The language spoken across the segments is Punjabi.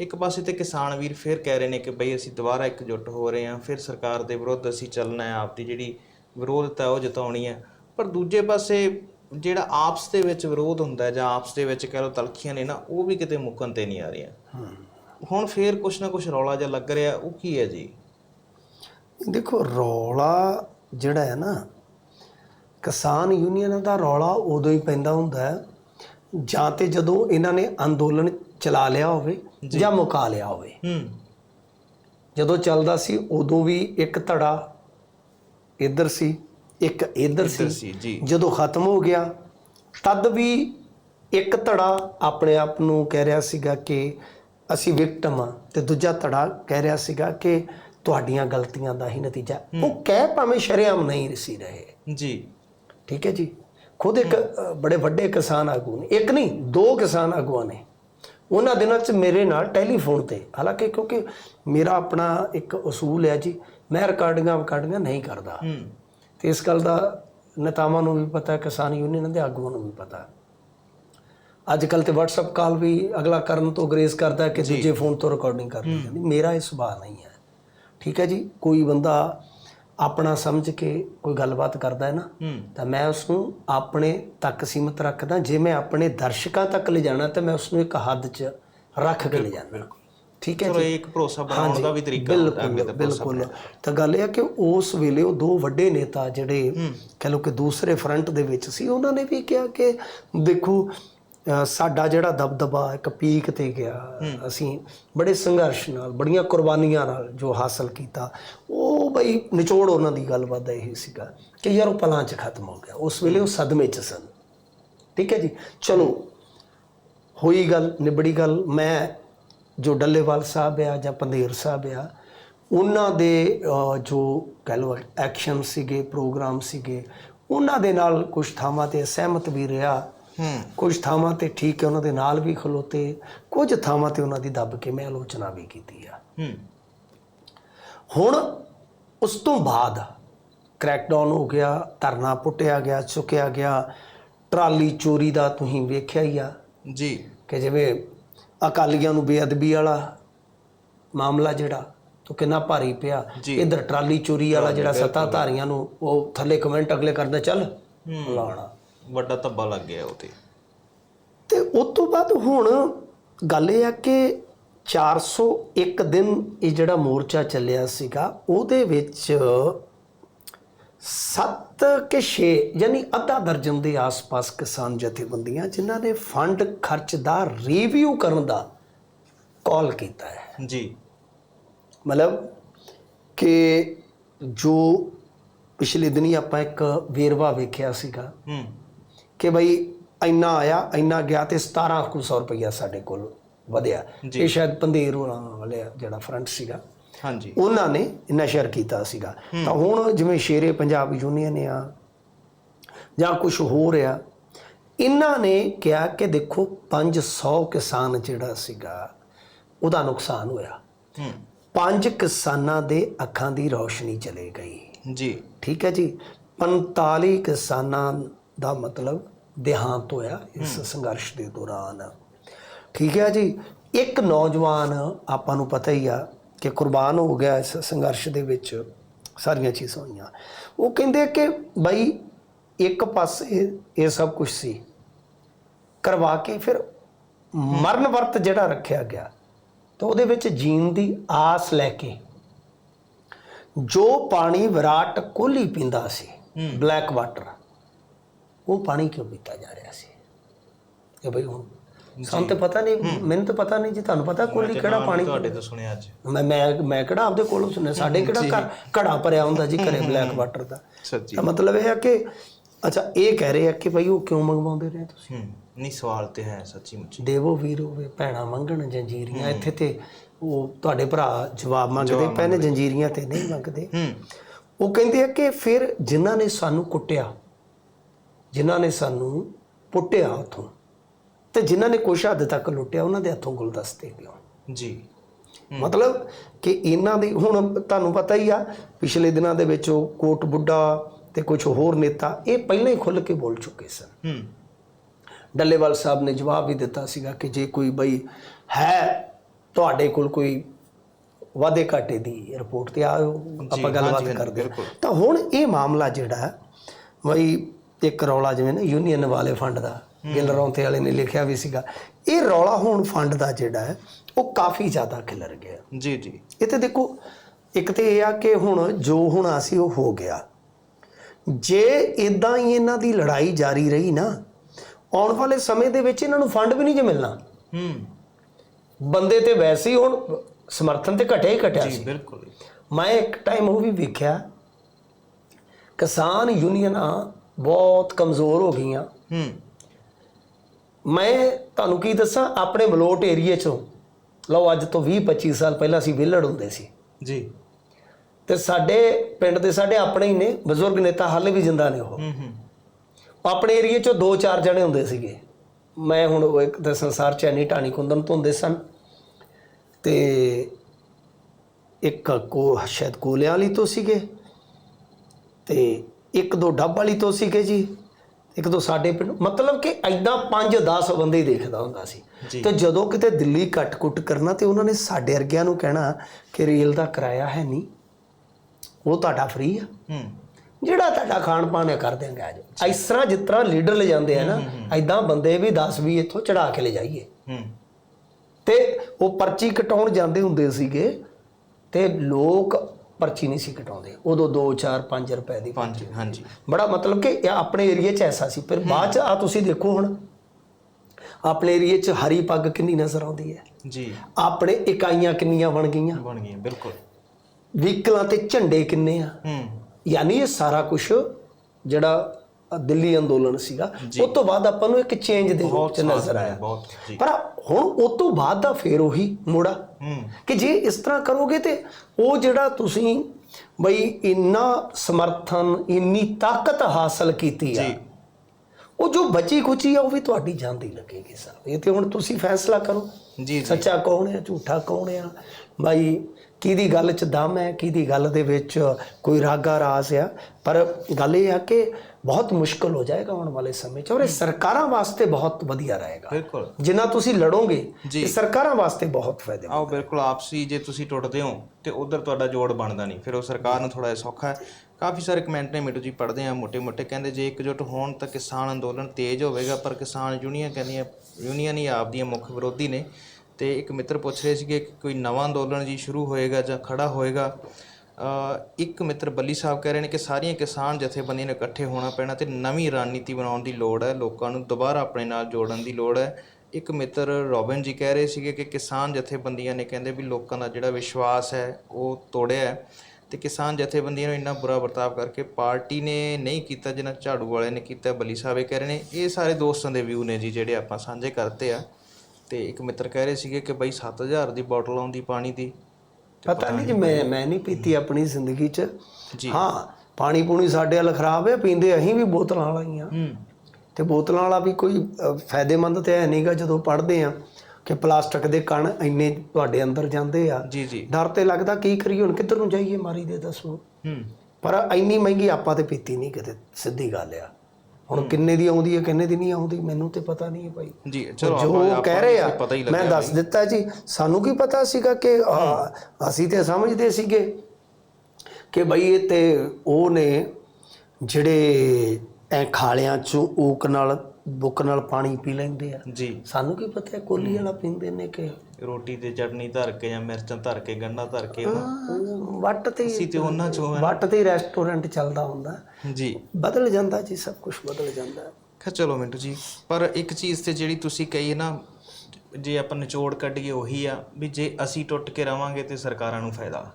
ਇੱਕ ਪਾਸੇ ਤੇ ਕਿਸਾਨ ਵੀਰ ਫਿਰ ਕਹਿ ਰਹੇ ਨੇ ਕਿ ਬਈ ਅਸੀਂ ਦੁਬਾਰਾ ਇਕਜੁੱਟ ਹੋ ਰਹੇ ਹਾਂ ਫਿਰ ਸਰਕਾਰ ਦੇ ਵਿਰੁੱਧ ਅਸੀਂ ਚੱਲਣਾ ਹੈ ਆਪਦੀ ਜਿਹੜੀ ਵਿਰੋਧਤਾ ਉਹ ਜਤਾਉਣੀ ਹੈ। ਪਰ ਦੂਜੇ ਪਾਸੇ ਜਿਹੜਾ ਆਪਸ ਦੇ ਵਿੱਚ ਵਿਰੋਧ ਹੁੰਦਾ ਹੈ ਜਾਂ ਆਪਸ ਦੇ ਵਿੱਚ ਕਹਿ ਲਓ ਤਲਖੀਆਂ ਨੇ ਨਾ ਉਹ ਵੀ ਕਿਤੇ ਮੁੱਕਣ ਤੇ ਨਹੀਂ ਆ ਰਹੀਆਂ। ਹੁਣ ਫੇਰ ਕੁਛ ਨਾ ਕੁਛ ਰੌਲਾ ਜਿਹਾ ਲੱਗ ਰਿਹਾ ਉਹ ਕੀ ਹੈ ਜੀ? ਦੇਖੋ ਰੌਲਾ ਜਿਹੜਾ ਹੈ ਨਾ ਕਿਸਾਨ ਯੂਨੀਅਨ ਦਾ ਰੌਲਾ ਉਦੋਂ ਹੀ ਪੈਂਦਾ ਹੁੰਦਾ ਹੈ ਜਾਂ ਤੇ ਜਦੋਂ ਇਹਨਾਂ ਨੇ ਅੰਦੋਲਨ ਚਲਾ ਲਿਆ ਹੋਵੇ ਜਾਂ। ਮੁਕਾ ਲਿਆ ਹੋਵੇ। ਹੂੰ। ਜਦੋਂ ਚੱਲਦਾ ਸੀ ਉਦੋਂ ਵੀ ਇੱਕ ਧੜਾ ਇੱਧਰ ਸੀ ਇੱਕ ਇੱਧਰ ਸੀ। ਜਦੋਂ ਖਤਮ ਹੋ ਗਿਆ ਤਦ ਵੀ ਇੱਕ ਧੜਾ ਆਪਣੇ ਆਪ ਨੂੰ ਕਹਿ ਰਿਹਾ ਸੀਗਾ ਕਿ ਅਸੀਂ ਵਿਕਟਮ ਆ ਤੇ ਦੂਜਾ ਧੜਾ ਕਹਿ ਰਿਹਾ ਸੀਗਾ ਕਿ ਤੁਹਾਡੀਆਂ ਗਲਤੀਆਂ ਦਾ ਹੀ ਨਤੀਜਾ। ਉਹ ਕਹਿ ਭਾਵੇਂ ਸ਼ਰੇਆਮ ਨਹੀਂ ਸੀ ਰਹੇ। ਜੀ। ਠੀਕ ਹੈ ਜੀ। ਖੁਦ ਇੱਕ ਬੜੇ ਵੱਡੇ ਕਿਸਾਨ ਆਗੂ ਨੇ। ਇੱਕ ਨਹੀਂ ਦੋ ਕਿਸਾਨ ਆਗੂਆਂ ਨੇ। ਉਹਨਾਂ ਦਿਨਾਂ 'ਚ ਮੇਰੇ ਨਾਲ ਟੈਲੀਫੋਨ ਤੇ। ਹਾਲਾਂਕਿ ਕਿਉਂਕਿ ਮੇਰਾ ਆਪਣਾ ਇੱਕ ਅਸੂਲ ਹੈ ਜੀ ਮੈਂ ਰਿਕਾਰਡਿੰਗਾਂ ਰਿਕਾਰਡਿੰਗਾਂ ਨਹੀਂ ਕਰਦਾ। ਹੂੰ। ਤੇ ਇਸ ਗੱਲ ਦਾ ਨੇਤਾਵਾਂ ਨੂੰ ਵੀ ਪਤਾ ਕਿਸਾਨ ਯੂਨੀਅਨ ਦੇ ਆਗੂਆਂ ਨੂੰ ਵੀ ਪਤਾ। ਅੱਜ ਕੱਲ ਤੇ WhatsApp ਕਾਲ ਵੀ ਅਗਲਾ ਕਰਨ ਤੋਂ ਗਰੇਜ਼ ਕਰਦਾ ਕਿ ਦੂਜੇ ਫੋਨ ਤੋਂ ਰਿਕਾਰਡਿੰਗ ਕਰ ਲਈ ਜਾਂਦੀ। ਮੇਰਾ ਇਹ ਸੁਭਾਅ ਨਹੀਂ ਹੈ। ਠੀਕ ਹੈ ਜੀ ਕੋਈ ਬੰਦਾ ਆਪਣਾ ਸਮਝ ਕੇ ਕੋਈ ਗੱਲਬਾਤ ਕਰਦਾ ਹੈ ਨਾ ਤਾਂ ਮੈਂ ਉਸ ਨੂੰ ਆਪਣੇ ਤੱਕ ਸੀਮਤ ਰੱਖਦਾ। ਜੇ ਮੈਂ ਆਪਣੇ ਦਰਸ਼ਕਾਂ ਤੱਕ ਲੈ ਜਾਣਾ ਤਾਂ ਮੈਂ ਉਸ ਨੂੰ ਇੱਕ ਹੱਦ 'ਚ ਰੱਖ ਕੇ ਲੈ ਜਾਣਾ ਠੀਕ ਹੈ ਚਲੋ ਇਹ ਇੱਕ ਭਰੋਸਾ ਬਣਾਉਣ ਦਾ ਵੀ ਤਰੀਕਾ ਹੁੰਦਾ ਬਿਲਕੁਲ ਤੇ ਭਰੋਸਾ ਬਿਲਕੁਲ। ਤਾਂ ਗੱਲ ਇਹ ਹੈ ਕਿ ਉਸ ਵੇਲੇ ਉਹ ਦੋ ਵੱਡੇ ਨੇਤਾ ਜਿਹੜੇ ਕਹ ਲਓ ਕਿ ਦੂਸਰੇ ਫਰੰਟ ਦੇ ਵਿੱਚ ਸੀ ਉਹਨਾਂ ਨੇ ਵੀ ਕਿਹਾ ਕਿ ਦੇਖੋ ਸਾਡਾ ਜਿਹੜਾ ਦਬਦਬਾ ਇੱਕ ਪੀਕ ਤੇ ਗਿਆ ਅਸੀਂ ਬੜੇ ਸੰਘਰਸ਼ ਨਾਲ ਬੜੀਆਂ ਕੁਰਬਾਨੀਆਂ ਨਾਲ ਜੋ ਹਾਸਲ ਕੀਤਾ ਉਹ ਬਈ ਨਿਚੋੜ ਉਹਨਾਂ ਦੀ ਗੱਲਬਾਤ ਇਹ ਸੀਗਾ ਕਿ ਯਾਰ ਉਹ ਪਲਾਂ 'ਚ ਖਤਮ ਹੋ ਗਿਆ ਉਸ ਵੇਲੇ ਉਹ ਸਦਮੇ 'ਚ ਸਨ। ਠੀਕ ਹੈ ਜੀ? ਚਲੋ ਹੋਈ ਗੱਲ ਨਿਬੜੀ ਗੱਲ ਮੈਂ ਜੋ ਡੱਲੇਵਾਲ ਸਾਹਿਬ ਆ ਜਾਂ ਪੰਧੇਰ ਸਾਹਿਬ ਆ ਉਹਨਾਂ ਦੇ ਜੋ ਕਹਿ ਲਓ ਐਕਸ਼ਨ ਸੀਗੇ ਪ੍ਰੋਗਰਾਮ ਸੀਗੇ ਉਹਨਾਂ ਦੇ ਨਾਲ ਕੁਝ ਥਾਵਾਂ ਤੇ ਸਹਿਮਤ ਵੀ ਰਿਹਾ। ਕੁਝ ਥਾਵਾਂ ਤੇ ਠੀਕ ਹੈ ਉਹਨਾਂ ਦੇ ਨਾਲ ਵੀ ਖਲੋਤੇ। ਕੁਝ ਥਾਵਾਂ ਤੇ ਉਹਨਾਂ ਦੀ ਦੱਬ ਕੇ ਮੈਂ ਆਲੋਚਨਾ ਵੀ ਕੀਤੀ ਆ। ਹੂੰ। ਹੁਣ ਉਸ ਤੋਂ ਬਾਅਦ ਕ੍ਰੈਕਡਾਊਨ ਹੋ ਗਿਆ ਧਰਨਾ ਪੁੱਟਿਆ ਗਿਆ ਚੁੱਕਿਆ ਗਿਆ। ਟਰਾਲੀ ਚੋਰੀ ਦਾ ਤੁਸੀਂ ਵੇਖਿਆ ਹੀ ਆ। ਜੀ। ਕਿ ਜਿਵੇਂ ਅਕਾਲੀਆਂ ਨੂੰ ਬੇਅਦਬੀ ਵਾਲਾ ਮਾਮਲਾ ਜਿਹੜਾ ਤੋਂ ਕਿੰਨਾ ਭਾਰੀ ਪਿਆ। ਇਧਰ ਟਰਾਲੀ ਚੋਰੀ ਵਾਲਾ ਜਿਹੜਾ ਸੱਤਾਧਾਰੀਆਂ ਨੂੰ ਉਹ ਥੱਲੇ ਕਮੈਂਟ ਅਗਲੇ ਕਰਦੇ ਚੱਲ ਲਾਉਣਾ ਵੱਡਾ ਧੱਬਾ ਲੱਗ ਗਿਆ ਉਹ ਤੇ ਤੇ ਉਸ ਤੋਂ ਬਾਅਦ ਹੁਣ ਗੱਲ ਇਹ ਆ ਕਿ 401 ਦਿਨ ਇਹ ਜਿਹੜਾ ਮੋਰਚਾ ਚੱਲਿਆ ਸੀਗਾ ਉਹਦੇ ਵਿੱਚ 7 ਕਿ 6 ਯਾਨੀ ਅੱਧਾ ਦਰਜਨ ਦੇ ਆਸ-ਪਾਸ ਕਿਸਾਨ ਜਥੇਬੰਦੀਆਂ ਜਿਨ੍ਹਾਂ ਨੇ ਫੰਡ ਖਰਚ ਦਾ ਰਿਵਿਊ ਕਰਨ ਦਾ ਕਾਲ ਕੀਤਾ ਹੈ। ਜੀ। ਮਤਲਬ ਕਿ ਜੋ ਪਿਛਲੇ ਦਿਨੀ ਆਪਾਂ ਇੱਕ ਵੇਰਵਾ ਵੇਖਿਆ ਸੀਗਾ ਹੂੰ। ਕਿ ਬਈ ਇੰਨਾ ਆਇਆ ਇੰਨਾ ਗਿਆ ਤੇ 1700 ਰੁਪਈਆ ਸਾਡੇ ਕੋਲ ਵਧਿਆ। ਇਹ ਸ਼ਾਇਦ ਪੰਧੇਰ ਹੋਰਾਂ ਵਾਲੇ ਜਿਹੜਾ ਫਰੰਟ ਸੀਗਾ। ਹਾਂਜੀ। ਉਹਨਾਂ ਨੇ ਨਸ਼ਰ ਕੀਤਾ ਸੀਗਾ। ਤਾਂ ਹੁਣ ਜਿਵੇਂ ਸ਼ੇਰੇ ਪੰਜਾਬ ਯੂਨੀਅਨ ਆ ਜਾਂ ਕੁਝ ਹੋ ਰਿਹਾ ਇਹਨਾਂ ਨੇ ਕਿਹਾ ਕਿ ਦੇਖੋ 500 ਕਿਸਾਨ ਜਿਹੜਾ ਸੀਗਾ ਉਹਦਾ ਨੁਕਸਾਨ ਹੋਇਆ। ਪੰਜ ਕਿਸਾਨਾਂ ਦੇ ਅੱਖਾਂ ਦੀ ਰੌਸ਼ਨੀ ਚਲੇ ਗਈ। ਜੀ। ਠੀਕ ਹੈ ਜੀ। 45 ਕਿਸਾਨਾਂ ਦਾ ਮਤਲਬ ਦੇਹਾਂਤ ਹੋਇਆ ਇਸ ਸੰਘਰਸ਼ ਦੇ ਦੌਰਾਨ। ਠੀਕ ਹੈ ਜੀ? ਇੱਕ ਨੌਜਵਾਨ ਆਪਾਂ ਨੂੰ ਪਤਾ ਹੀ ਆ ਕਿ ਕੁਰਬਾਨ ਹੋ ਗਿਆ ਇਸ ਸੰਘਰਸ਼ ਦੇ ਵਿੱਚ ਸਾਰੀਆਂ ਚੀਜ਼ਾਂ ਹੋਈਆਂ। ਉਹ ਕਹਿੰਦੇ ਕਿ ਬਈ ਇੱਕ ਪਾਸੇ ਇਹ ਸਭ ਕੁਝ ਸੀ। ਕਰਵਾ ਕੇ ਫਿਰ ਮਰਨ ਵਰਤ ਜਿਹੜਾ ਰੱਖਿਆ ਗਿਆ ਤਾਂ ਉਹਦੇ ਵਿੱਚ ਜੀਣ ਦੀ ਆਸ ਲੈ ਕੇ ਜੋ ਪਾਣੀ ਵਿਰਾਟ ਕੋਹਲੀ ਪੀਂਦਾ ਸੀ ਬਲੈਕ ਵਾਟਰ। ਉਹ ਪਾਣੀ ਕਿਉਂ ਪੀਤਾ ਜਾ ਰਿਹਾ ਸੀ? ਇਹ ਬਈ ਹੁਣ ਸਾਨੂੰ ਤਾਂ ਪਤਾ ਨਹੀਂ ਮੈਨੂੰ ਤਾਂ ਪਤਾ ਨਹੀਂ ਜੀ ਤੁਹਾਨੂੰ ਪਤਾ ਕੋਹਲੀ ਕਿਹੜਾ ਪਾਣੀ ਤੁਹਾਡੇ ਤੋਂ ਸੁਣਿਆ ਅੱਜ। ਮੈਂ ਮੈਂ ਮੈਂ ਕਿਹੜਾ ਆਪਦੇ ਕੋਲੋਂ ਸੁਣਿਆ? ਸਾਡੇ ਕਿਹੜਾ ਘਰ ਘੜਾ ਭਰਿਆ ਹੁੰਦਾ ਜੀ ਘਰੇ ਬਲੈਕ ਵਾਟਰ ਦਾ। ਸੱਚੀ। ਤਾਂ ਮਤਲਬ ਇਹ ਹੈ ਕਿ ਅੱਛਾ ਇਹ ਕਹਿ ਰਹੇ ਆ ਕਿ ਭਈ ਉਹ ਕਿਉਂ ਮੰਗਵਾਉਂਦੇ ਰਹੇ ਤੁਸੀਂ? ਨਹੀਂ ਸਵਾਲ ਤੇ ਹੈ ਸੱਚੀ ਮੁੱਚੀ। ਦੇਵੋ ਵੀਰ ਹੋਵੇ ਭੈਣਾ ਮੰਗਣ ਜੰਜੀਰੀਆਂ ਇੱਥੇ ਤੇ ਉਹ ਤੁਹਾਡੇ ਭਰਾ ਜਵਾਬ ਮੰਗਦੇ ਪਏ ਨੇ ਜੰਜੀਰੀਆਂ ਤੇ ਨਹੀਂ ਮੰਗਦੇ। ਉਹ ਕਹਿੰਦੇ ਆ ਕਿ ਫਿਰ ਜਿਨ੍ਹਾਂ ਨੇ ਸਾਨੂੰ ਕੁੱਟਿਆ ਜਿਨ੍ਹਾਂ ਨੇ ਸਾਨੂੰ ਪੁੱਟਿਆ ਉਥੋਂ ਤੇ ਜਿਨ੍ਹਾਂ ਨੇ ਕੁਛ ਹੱਦ ਤੱਕ ਲੁੱਟਿਆ ਉਹਨਾਂ ਦੇ ਹੱਥੋਂ ਗੁਲਦਸਤੇ ਕਿਉਂ ਜੀ। ਮਤਲਬ ਕਿ ਇਹਨਾਂ ਦੀ ਹੁਣ ਤੁਹਾਨੂੰ ਪਤਾ ਹੀ ਆ ਪਿਛਲੇ ਦਿਨਾਂ ਦੇ ਵਿੱਚ ਉਹ ਕੋਟ ਬੁੱਢਾ ਤੇ ਕੁਝ ਹੋਰ ਨੇਤਾ ਇਹ ਪਹਿਲਾਂ ਹੀ ਖੁੱਲ੍ਹ ਕੇ ਬੋਲ ਚੁੱਕੇ ਸਨ। ਹੂੰ। ਡੱਲੇਵਾਲ ਸਾਹਿਬ ਨੇ ਜਵਾਬ ਵੀ ਦਿੱਤਾ ਸੀਗਾ ਕਿ ਜੇ ਕੋਈ ਬਈ ਹੈ ਤੁਹਾਡੇ ਕੋਲ ਕੋਈ ਵਾਧੇ ਘਾਟੇ ਦੀ ਰਿਪੋਰਟ ਤੇ ਆਇਓ ਆਪਾਂ ਗੱਲਬਾਤ ਕਰਦੇ ਹਾਂ। ਤਾਂ ਹੁਣ ਇਹ ਮਾਮਲਾ ਜਿਹੜਾ ਬਈ ਇੱਕ ਰੌਲਾ ਜਿਵੇਂ ਨਾ ਯੂਨੀਅਨ ਵਾਲੇ ਫੰਡ ਦਾ ਗਿੱਲ ਰੌਂਤੇ ਵਾਲੇ ਨੇ ਲਿਖਿਆ ਵੀ ਸੀਗਾ। ਇਹ ਰੌਲਾ ਹੁਣ ਫੰਡ ਦਾ ਜਿਹੜਾ ਹੈ ਉਹ ਕਾਫੀ ਜ਼ਿਆਦਾ ਖਿਲਰ ਗਿਆ। ਜੀ ਜੀ। ਇਹ ਤੇ ਦੇਖੋ ਇੱਕ ਤੇ ਇਹ ਆ ਕਿ ਹੁਣ ਜੋ ਹੋਣਾ ਸੀ ਉਹ ਹੋ ਗਿਆ। ਜੇ ਇਦਾਂ ਹੀ ਇਹਨਾਂ ਦੀ ਲੜਾਈ ਜਾਰੀ ਰਹੀ ਨਾ ਆਉਣ ਵਾਲੇ ਸਮੇਂ ਦੇ ਵਿੱਚ ਇਹਨਾਂ ਨੂੰ ਫੰਡ ਵੀ ਨਹੀਂ ਜੇ ਮਿਲਣਾ। ਹੂੰ। ਬੰਦੇ ਤੇ ਵੈਸੇ ਹੀ ਹੁਣ ਸਮਰਥਨ ਤੇ ਘਟਿਆ ਹੀ ਘਟਿਆ ਜੀ ਸੀ। ਬਿਲਕੁਲ ਮੈਂ ਇੱਕ ਟਾਈਮ ਉਹ ਵੀ ਵੇਖਿਆ ਕਿਸਾਨ ਯੂਨੀਅਨਾਂ ਬਹੁਤ ਕਮਜ਼ੋਰ ਹੋ ਗਈਆਂ। ਹੂੰ। ਮੈਂ ਤੁਹਾਨੂੰ ਕੀ ਦੱਸਾਂ ਆਪਣੇ ਮਲੋਟ ਏਰੀਏ ਚੋਂ ਲਓ ਅੱਜ ਤੋਂ 20 25 ਸਾਲ ਪਹਿਲਾਂ ਅਸੀਂ ਵਿਹਲੜ ਹੁੰਦੇ ਸੀ। ਜੀ। ਤੇ ਸਾਡੇ ਪਿੰਡ ਦੇ ਸਾਡੇ ਆਪਣੇ ਹੀ ਨੇ ਬਜ਼ੁਰਗ ਨੇਤਾ ਹਾਲੇ ਵੀ ਜਿੰਦਾ ਨੇ ਉਹ। ਹੂੰ ਹੂੰ। ਆਪਣੇ ਏਰੀਏ ਚੋਂ ਦੋ ਚਾਰ ਜਣੇ ਹੁੰਦੇ ਸੀਗੇ। ਮੈਂ ਹੁਣ ਉਹ ਇੱਕ ਤਾਂ ਸੰਸਾਰ ਚੈਨੀ ਢਾਣੀ ਕੁੰਦਨ ਤੋਂ ਹੁੰਦੇ ਸਨ। ਤੇ ਇੱਕ ਕੋ ਸ਼ਾਇਦ ਕੋਲਿਆਂ ਵਾਲੀ ਤੋਂ ਸੀਗੇ। ਤੇ ਇੱਕ ਦੋ ਡੱਬ ਵਾਲੀ ਤੋਂ ਸੀਗੇ ਜੀ ਇੱਕ ਦੋ ਸਾਡੇ ਪਿੰਡ ਮਤਲਬ ਕਿ ਐਦਾਂ 5-10 ਬੰਦੇ ਦੇਖਦਾ ਹੁੰਦਾ ਸੀ। ਤੇ ਜਦੋਂ ਕਿਤੇ ਦਿੱਲੀ ਕੱਟ-ਕੁੱਟ ਕਰਨਾ ਤੇ ਉਹਨਾਂ ਨੇ ਸਾਡੇ ਵਰਗਿਆਂ ਨੂੰ ਕਹਿਣਾ ਕਿ ਰੇਲ ਦਾ ਕਿਰਾਇਆ ਹੈ ਨਹੀਂ ਉਹ ਤੁਹਾਡਾ ਫ੍ਰੀ ਆ। ਹੂੰ। ਜਿਹੜਾ ਤੁਹਾਡਾ ਖਾਣ ਪਾਣ ਹੈ ਕਰ ਦਿਆਂਗੇ ਅੱਜ ਇਸ ਤਰ੍ਹਾਂ ਜਿਸ ਤਰ੍ਹਾਂ ਲੀਡਰ ਲੈ ਜਾਂਦੇ ਆ ਨਾ ਐਦਾਂ ਬੰਦੇ ਵੀ 10 20 ਇੱਥੋਂ ਚੜਾ ਕੇ ਲੈ ਜਾਈਏ ਹੂੰ। ਤੇ ਉਹ ਪਰਚੀ ਕਟਾਉਣ ਜਾਂਦੇ ਹੁੰਦੇ ਸੀਗੇ ਤੇ ਲੋਕ ਪਰਚੀ ਨਹੀਂ ਸੀ ਕਟਾਉਂਦੇ। ਉਦੋਂ 2 4 5 ਰੁਪਏ ਦੀ ਪੰਜ ਹਾਂਜੀ। ਬੜਾ ਮਤਲਬ ਕਿ ਇਹ ਆਪਣੇ ਏਰੀਏ 'ਚ ਐਸਾ ਸੀ। ਫਿਰ ਬਾਅਦ 'ਚ ਆ ਤੁਸੀਂ ਦੇਖੋ ਹੁਣ। ਆਪਣੇ ਏਰੀਏ 'ਚ ਹਰੀ ਪੱਗ ਕਿੰਨੀ ਨਜ਼ਰ ਆਉਂਦੀ ਹੈ। ਜੀ। ਆਪਣੇ ਇਕਾਈਆਂ ਕਿੰਨੀਆਂ ਬਣ ਗਈਆਂ। ਬਣ ਗਈ ਬਿਲਕੁਲ। ਵਹੀਕਲਾਂ ਤੇ ਝੰਡੇ ਕਿੰਨੇ ਆ। ਹੂੰ। ਯਾਨੀ ਇਹ ਸਾਰਾ ਕੁਝ ਜਿਹੜਾ ਦਿੱਲੀ ਅੰਦੋਲਨ ਸੀਗਾ। ਉਸ ਤੋਂ ਬਾਅਦ ਆਪਾਂ ਨੂੰ ਇੱਕ ਚੇਂਜ ਦੇ ਰੂਪ ਚ ਨਜ਼ਰ ਆਇਆ। ਪਰ ਹੁਣ ਉਸ ਤੋਂ ਬਾਅਦ ਦਾ ਫੇਰ ਉਹੀ ਮੋੜਾ। ਕਿ ਜੇ ਇਸ ਤਰ੍ਹਾਂ ਕਰੋਗੇ ਤੇ ਉਹ ਜਿਹੜਾ ਤੁਸੀਂ ਬਈ ਇੰਨਾ ਸਮਰਥਨ ਇੰਨੀ ਤਾਕਤ ਹਾਸਲ ਕੀਤੀ ਆ। ਉਹ ਜੋ ਬਚੀ ਖੁਚੀ ਆ ਉਹ ਵੀ ਤੁਹਾਡੀ ਜਾਂਦੀ ਲੱਗੇਗੀ ਸਾਹਿਬ ਇਹ ਤੇ ਹੁਣ ਤੁਸੀਂ ਫੈਸਲਾ ਕਰੋ। ਜੀ ਸੱਚਾ ਕੌਣ ਹੈ ਝੂਠਾ ਕੌਣ ਹੈ ਭਾਈ ਕਿਹਦੀ ਗੱਲ 'ਚ ਦਮ ਹੈ ਕਿਹਦੀ ਗੱਲ ਦੇ ਵਿੱਚ ਕੋਈ ਰਾਗਾ ਰਾਸ ਆ? ਪਰ ਗੱਲ ਇਹ ਆ ਕਿ ਬਹੁਤ ਮੁਸ਼ਕਲ ਹੋ ਜਾਏਗਾ ਆਉਣ ਵਾਲੇ ਸਮੇਂ 'ਚ ਔਰ ਇਹ ਸਰਕਾਰਾਂ ਵਾਸਤੇ ਬਹੁਤ ਵਧੀਆ ਰਹੇਗਾ। ਬਿਲਕੁਲ। ਜਿੰਨਾ ਤੁਸੀਂ ਲੜੋਗੇ ਇਹ ਸਰਕਾਰਾਂ ਵਾਸਤੇ ਬਹੁਤ ਫਾਇਦੇ ਆਓ ਬਿਲਕੁਲ ਆਪਸੀ ਜੇ ਤੁਸੀਂ ਟੁੱਟਦੇ ਹੋ ਤੇ ਉਧਰ ਤੁਹਾਡਾ ਜੋੜ ਬਣਦਾ ਨਹੀਂ। ਫਿਰ ਉਹ ਸਰਕਾਰ ਨੂੰ ਥੋੜਾ ਸੌਖਾ ਹੈ। ਕਾਫੀ ਸਾਰੇ ਕਮੈਂਟ ਨੇ ਮਿੱਟੂ ਜੀ ਪੜਦੇ ਆ ਮੋٹے-ਮੋٹے ਕਹਿੰਦੇ ਜੇ ਇਕਜੁੱਟ ਹੋਣ ਤਾਂ ਕਿਸਾਨ ਅੰਦੋਲਨ ਤੇਜ਼ ਹੋਵੇਗਾ ਪਰ ਕਿਸਾਨ ਯੂਨੀਅਨ ਕਹਿੰਦੀਆਂ ਯੂਨੀਅਨ ਹੀ ਆਪ ਦੀਆਂ ਮੁੱਖ ਵਿਰੋਧੀ ਨੇ। ਤੇ ਇੱਕ ਮਿੱਤਰ ਪੁੱਛ ਰਹੇ ਸੀਗੇ ਕਿ ਕੋਈ ਨਵਾਂ ਅੰਦੋਲਨ ਜੀ ਸ਼ੁਰੂ ਹੋਏਗਾ ਜਾਂ ਖੜਾ ਹੋਏਗਾ। ਇੱਕ ਮਿੱਤਰ ਬੱਲੀ ਸਾਹਿਬ ਕਹਿ ਰਹੇ ਨੇ ਕਿ ਸਾਰੀਆਂ ਕਿਸਾਨ ਜਥੇਬੰਦੀਆਂ ਨੂੰ ਇਕੱਠੇ ਹੋਣਾ ਪੈਣਾ ਤੇ ਨਵੀਂ ਰਣਨੀਤੀ ਬਣਾਉਣ ਦੀ ਲੋੜ ਹੈ। ਲੋਕਾਂ ਨੂੰ ਦੁਬਾਰਾ ਆਪਣੇ ਨਾਲ ਜੋੜਨ ਦੀ ਲੋੜ ਹੈ। ਇੱਕ ਮਿੱਤਰ ਰੋਬਿਨ ਜੀ ਕਹਿ ਰਹੇ ਸੀਗੇ ਕਿ ਕਿਸਾਨ ਜਥੇਬੰਦੀਆਂ ਨੇ ਕਹਿੰਦੇ ਵੀ ਲੋਕਾਂ ਦਾ ਜਿਹੜਾ ਵਿਸ਼ਵਾਸ ਹੈ ਉਹ ਤੋੜਿਆ ਹੈ ਤੇ ਕਿਸਾਨ ਜਥੇਬੰਦੀਆਂ ਨੂੰ ਇੰਨਾ ਬੁਰਾ ਵਰਤਾਵ ਕਰਕੇ ਪਾਰਟੀ ਨੇ ਨਹੀਂ ਕੀਤਾ, ਜਿੰਨਾ ਝਾੜੂ ਵਾਲੇ ਨੇ ਕੀਤਾ। ਬੱਲੀ ਸਾਹਿਬ ਇਹ ਕਹਿ ਰਹੇ ਨੇ, ਇਹ ਸਾਰੇ ਦੋਸਤਾਂ ਦੇ ਵਿਊ ਨੇ ਜੀ, ਜਿਹੜੇ ਆਪਾਂ ਸਾਂਝੇ ਕਰਤੇ ਆ। ਤੇ ਇੱਕ ਮਿੱਤਰ ਕਹਿ ਰਹੇ ਸੀਗੇ ਕਿ ਬਈ 7000 ਦੀ ਬੋਟਲ ਆਉਂਦੀ ਪਾਣੀ ਦੀ। ਪਤਾ ਨਹੀਂ ਜੀ ਮੈਂ ਮੈਂ ਨਹੀਂ ਪੀਤੀ ਆਪਣੀ ਜ਼ਿੰਦਗੀ 'ਚ। ਜੀ। ਹਾਂ ਪਾਣੀ ਪੂਣੀ ਸਾਡੇ ਵਾਲ ਖਰਾਬ ਹੈ ਪੀਂਦੇ ਅਸੀਂ ਵੀ ਬੋਤਲਾਂ ਵਾਲਾ ਹੀ। ਆ ਹੂੰ ਤੇ ਬੋਤਲਾਂ ਵਾਲਾ ਵੀ ਕੋਈ ਫਾਇਦੇਮੰਦ ਤੇ ਹੈ ਨਹੀਂਗਾ ਜਦੋਂ ਪੜ੍ਹਦੇ ਆ ਕਿ ਪਲਾਸਟਿਕ ਦੇ ਕਣ ਇੰਨੇ ਤੁਹਾਡੇ ਅੰਦਰ ਜਾਂਦੇ ਆ। ਜੀ ਜੀ। ਡਰ ਤੇ ਲੱਗਦਾ ਕੀ ਕਰੀਏ ਹੁਣ ਕਿੱਧਰ ਨੂੰ ਜਾਈਏ ਮਾਰੀ ਦੇ ਦੱਸੋ। ਹੂੰ। ਪਰ ਇੰਨੀ ਮਹਿੰਗੀ ਆਪਾਂ ਤੇ ਪੀਤੀ ਨਹੀਂ ਕਿਤੇ ਸਿੱਧੀ ਗੱਲ ਆ। ਹੁਣ ਕਿੰਨੇ ਦੀ ਆਉਂਦੀ ਹੈ ਕਿੰਨੇ ਦੀ ਨਹੀਂ ਆਉਂਦੀ ਮੈਨੂੰ ਤੇ ਪਤਾ ਨਹੀਂ ਹੈ ਭਾਈ। ਜੀ ਚਲੋ ਜੋ ਕਹਿ ਰਹੇ ਆ ਮੈਂ ਦੱਸ ਦਿੱਤਾ ਜੀ ਸਾਨੂੰ ਕੀ ਪਤਾ ਸੀਗਾ ਕਿ ਅਸੀਂ ਤੇ ਸਮਝਦੇ ਸੀਗੇ ਕਿ ਬਈ ਇਹ ਤੇ ਉਹ ਨੇ ਜਿਹੜੇ ਐ ਖਾਲਿਆਂ ਚੋਂ ਊਕ ਨਾਲ ਬੁੱਕ ਨਾਲ ਪਾਣੀ ਪੀ ਲੈਂਦੇ ਆ। ਜੀ। ਸਾਨੂੰ ਕੀ ਪਤਾ ਕੋਲੀ ਵਾਲਾ ਪੀਂਦੇ ਨੇ ਕਿ ਰੋਟੀ ਤੇ ਚਟਨੀ ਧਰ ਕੇ ਜਾਂ ਮਿਰਚਾਂ ਧਰ ਕੇ ਗੰਢਾ ਧਰ ਕੇ ਵੱਟ ਤੇ ਅਸੀਂ ਤੇ ਉਹਨਾਂ ਚੋਂ ਵੱਟ ਤੇ ਰੈਸਟੋਰੈਂਟ ਚੱਲਦਾ ਹੁੰਦਾ। ਜੀ। ਬਦਲ ਜਾਂਦਾ ਜੀ ਸਭ ਕੁਝ ਬਦਲ ਜਾਂਦਾ। ਖਾ ਚਲੋ ਮਿੰਟੂ ਜੀ ਪਰ ਇੱਕ ਚੀਜ਼ ਤੇ ਜਿਹੜੀ ਤੁਸੀਂ ਕਹੀ ਨਾ ਜੇ ਆਪਾਂ ਨਿਚੋੜ ਕੱਢੀਏ ਉਹੀ ਆ ਵੀ ਜੇ ਅਸੀਂ ਟੁੱਟ ਕੇ ਰਵਾਂਗੇ ਤੇ ਸਰਕਾਰਾਂ ਨੂੰ ਫਾਇਦਾ।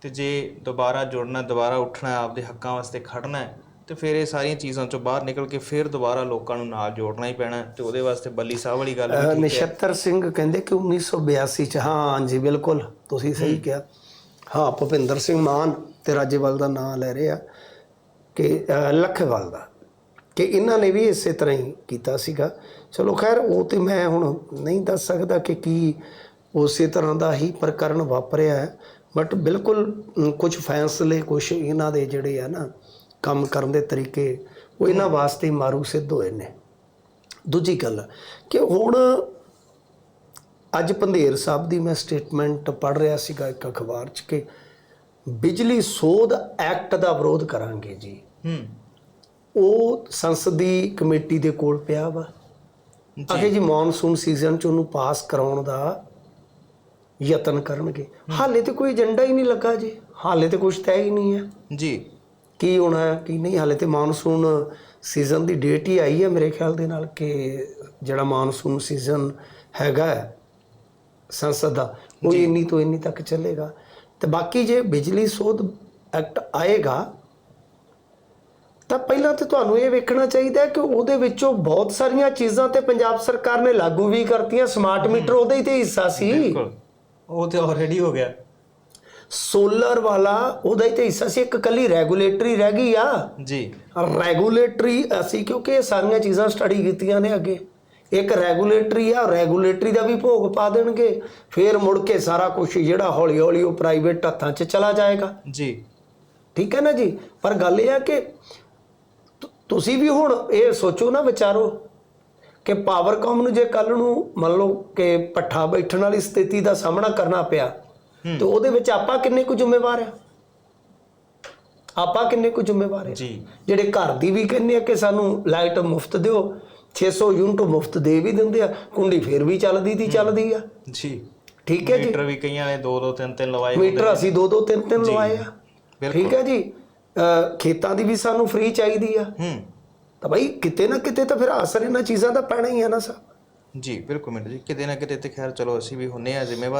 ਤੇ ਜੇ ਦੁਬਾਰਾ ਜੁੜਨਾ ਦੁਬਾਰਾ ਉੱਠਣਾ ਆਪਦੇ ਹੱਕਾਂ ਵਾਸਤੇ ਖੜਨਾ ਹੈ ਤੇ ਫਿਰ ਇਹ ਸਾਰੀਆਂ ਚੀਜ਼ਾਂ ਚੋਂ ਬਾਹਰ ਨਿਕਲ ਕੇ ਫਿਰ ਦੁਬਾਰਾ ਲੋਕਾਂ ਨੂੰ ਨਾਲ ਜੋੜਨਾ ਹੀ ਪੈਣਾ ਤੇ ਉਹਦੇ ਵਾਸਤੇ ਬੱਲੀ ਸਾਹਿਬ ਵਾਲੀ ਗੱਲ ਹੈ। ਨਛੱਤਰ ਸਿੰਘ ਕਹਿੰਦੇ ਕਿ 1982 ਚ ਹਾਂ ਜੀ ਬਿਲਕੁਲ ਤੁਸੀਂ ਸਹੀ ਕਿਹਾ। ਹਾਂ ਭੁਪਿੰਦਰ ਸਿੰਘ ਮਾਨ ਤੇ ਰਾਜੇਵਾਲ ਦਾ ਨਾਮ ਲੈ ਰਹੇ ਆ ਕਿ ਲੱਖੇਵਾਲ ਦਾ। ਕਿ ਇਹਨਾਂ ਨੇ ਵੀ ਇਸੇ ਤਰ੍ਹਾਂ ਹੀ ਕੀਤਾ ਸੀਗਾ। ਚਲੋ ਖੈਰ ਉਹ ਤੇ ਮੈਂ ਹੁਣ ਨਹੀਂ ਦੱਸ ਸਕਦਾ ਕਿ ਕੀ ਉਸੇ ਤਰ੍ਹਾਂ ਦਾ ਹੀ ਪ੍ਰਕਰਨ ਵਾਪਰਿਆ ਹੈ ਬਟ ਬਿਲਕੁਲ ਕੁਝ ਫੈਸਲੇ ਕੁਝ ਇਹਨਾਂ ਦੇ ਜਿਹੜੇ ਆ ਨਾ ਕੰਮ ਕਰਨ ਦੇ ਤਰੀਕੇ ਉਹ ਇਹਨਾਂ ਵਾਸਤੇ ਮਾਰੂ ਸਿੱਧ ਹੋਏ ਨੇ। ਦੂਜੀ ਗੱਲ ਕਿ ਹੁਣ ਅੱਜ ਪੰਧੇਰ ਸਾਹਿਬ ਦੀ ਮੈਂ ਸਟੇਟਮੈਂਟ ਪੜ੍ਹ ਰਿਹਾ ਸੀਗਾ ਇੱਕ ਅਖਬਾਰ 'ਚ ਕਿ ਬਿਜਲੀ ਸੋਧ ਐਕਟ ਦਾ ਵਿਰੋਧ ਕਰਾਂਗੇ ਜੀ। ਹੂੰ। ਉਹ ਸੰਸਦੀ ਕਮੇਟੀ ਦੇ ਕੋਲ ਪਿਆ ਵਾ। ਅਖੇ ਜੀ ਮੌਨਸੂਨ ਸੀਜ਼ਨ 'ਚ ਉਹਨੂੰ ਪਾਸ ਕਰਾਉਣ ਦਾ ਯਤਨ ਕਰਨਗੇ। ਹਾਲੇ ਤੇ ਕੋਈ ਏਜੰਡਾ ਹੀ ਨਹੀਂ ਲੱਗਾ ਜੀ। ਹਾਲੇ ਤੇ ਕੁਝ ਤੈਅ ਹੀ ਨਹੀਂ ਹੈ। ਜੀ। ਕੀ ਹੋਣਾ ਹੈ ਕੀ ਨਹੀਂ? ਹਾਲੇ ਤੇ ਮਾਨਸੂਨ ਸੀਜ਼ਨ ਦੀ ਡੇਟ ਹੀ ਆਈ ਹੈ ਮੇਰੇ ਖਿਆਲ ਦੇ ਨਾਲ ਕਿ ਜਿਹੜਾ ਮਾਨਸੂਨ ਸੀਜ਼ਨ ਹੈਗਾ ਸੰਸਦ ਦਾ ਉਹ ਇੰਨੀ ਤੋਂ ਇੰਨੀ ਤੱਕ ਚੱਲੇਗਾ। ਤੇ ਬਾਕੀ ਜੇ ਬਿਜਲੀ ਸੋਧ ਐਕਟ ਆਏਗਾ ਤਾਂ ਪਹਿਲਾਂ ਤੇ ਤੁਹਾਨੂੰ ਇਹ ਵੇਖਣਾ ਚਾਹੀਦਾ ਹੈ ਕਿ ਉਹਦੇ ਵਿੱਚੋਂ ਬਹੁਤ ਸਾਰੀਆਂ ਚੀਜ਼ਾਂ ਤੇ ਪੰਜਾਬ ਸਰਕਾਰ ਨੇ ਲਾਗੂ ਵੀ ਕਰਤੀਆਂ ਸਮਾਰਟ ਮੀਟਰ ਉਹਦੇ ਹੀ ਤੇ ਹਿੱਸਾ ਸੀ। ਬਿਲਕੁਲ। ਉਹ ਤੇ ਆਲਰੇਡੀ ਹੋ ਗਿਆ। ਸੋਲਰ ਵਾਲਾ ਉਹਦਾ ਹੀ ਤੇ ਹਿੱਸਾ ਸੀ ਇੱਕ ਕੱਲੀ ਰੈਗੂਲੇਟਰੀ ਰਹਿ ਗਈ ਆ। ਜੀ। ਰੈਗੂਲੇਟਰੀ ਅਸੀਂ ਕਿਉਂਕਿ ਇਹ ਸਾਰੀਆਂ ਚੀਜ਼ਾਂ ਸਟੱਡੀ ਕੀਤੀਆਂ ਨੇ ਅੱਗੇ। ਇੱਕ ਰੈਗੂਲੇਟਰੀ ਆ ਰੈਗੂਲੇਟਰੀ ਦਾ ਵੀ ਭੋਗ ਪਾ ਦੇਣਗੇ ਫਿਰ ਮੁੜ ਕੇ ਸਾਰਾ ਕੁਝ ਜਿਹੜਾ ਹੌਲੀ ਹੌਲੀ ਉਹ ਪ੍ਰਾਈਵੇਟ ਹੱਥਾਂ 'ਚ ਚਲਾ ਜਾਏਗਾ। ਜੀ। ਠੀਕ ਹੈ ਨਾ ਜੀ? ਪਰ ਗੱਲ ਇਹ ਆ ਕਿ ਤੁਸੀਂ ਵੀ ਹੁਣ ਇਹ ਸੋਚੋ ਨਾ ਵਿਚਾਰੋ ਕਿ ਪਾਵਰਕਾਮ ਨੂੰ ਜੇ ਕੱਲ ਨੂੰ ਮੰਨ ਲਓ ਕਿ ਪੱਠਾ ਬੈਠਣ ਵਾਲੀ ਸਥਿਤੀ ਦਾ ਸਾਹਮਣਾ ਕਰਨਾ ਪਿਆ ਤੇ ਉਹਦੇ ਵਿੱਚ ਆਪਾਂ ਕਿੰਨੇ ਕੁ ਜ਼ਿੰਮੇਵਾਰ ਆ? ਆਪਾਂ ਕਿੰਨੇ ਕੁ ਜ਼ਿੰਮੇਵਾਰ ਆ? ਜੀ। ਜਿਹੜੇ ਘਰ ਦੀ ਵੀ ਕਹਿੰਦੇ ਆ ਕਿ ਸਾਨੂੰ ਲਾਈਟ ਮੁਫਤ ਦਿਓ 600 ਯੂਨਿਟ ਮੁਫਤ ਦੇ ਵੀ ਦਿੰਦੇ ਆ ਕੁੰਡੀ ਫੇਰ ਵੀ ਚੱਲਦੀ ਦੀ ਚੱਲਦੀ ਆ। ਜੀ। ਠੀਕ ਹੈ ਜੀ। ਮੀਟਰ ਵੀ ਕਈਆਂ ਨੇ 2 2 3 3 ਲਵਾਏ ਮੀਟਰ ਅਸੀਂ ਦੋ ਦੋ ਤਿੰਨ ਤਿੰਨ ਲਵਾਏ ਆ। ਠੀਕ ਹੈ ਜੀ। ਖੇਤਾਂ ਦੀ ਵੀ ਸਾਨੂੰ ਫ੍ਰੀ ਚਾਹੀਦੀ ਆ। ਹੂੰ। ਤਾਂ ਭਾਈ ਕਿਤੇ ਨਾ ਕਿਤੇ ਤਾਂ ਫਿਰ ਅਸਰ ਇਹਨਾਂ ਚੀਜ਼ਾਂ ਦਾ ਪੈਣਾ ਹੀ ਆ ਨਾ ਸਰ। ਜੀ ਬਿਲਕੁਲ ਮਿੰਟ ਜੀ। ਕਿਤੇ ਨਾ ਕਿਤੇ ਤੇ ਖੈਰ ਚਲੋ ਅਸੀਂ ਵੀ ਹੁੰਨੇ ਆ ਜ਼ਿੰਮੇਵਾਰ।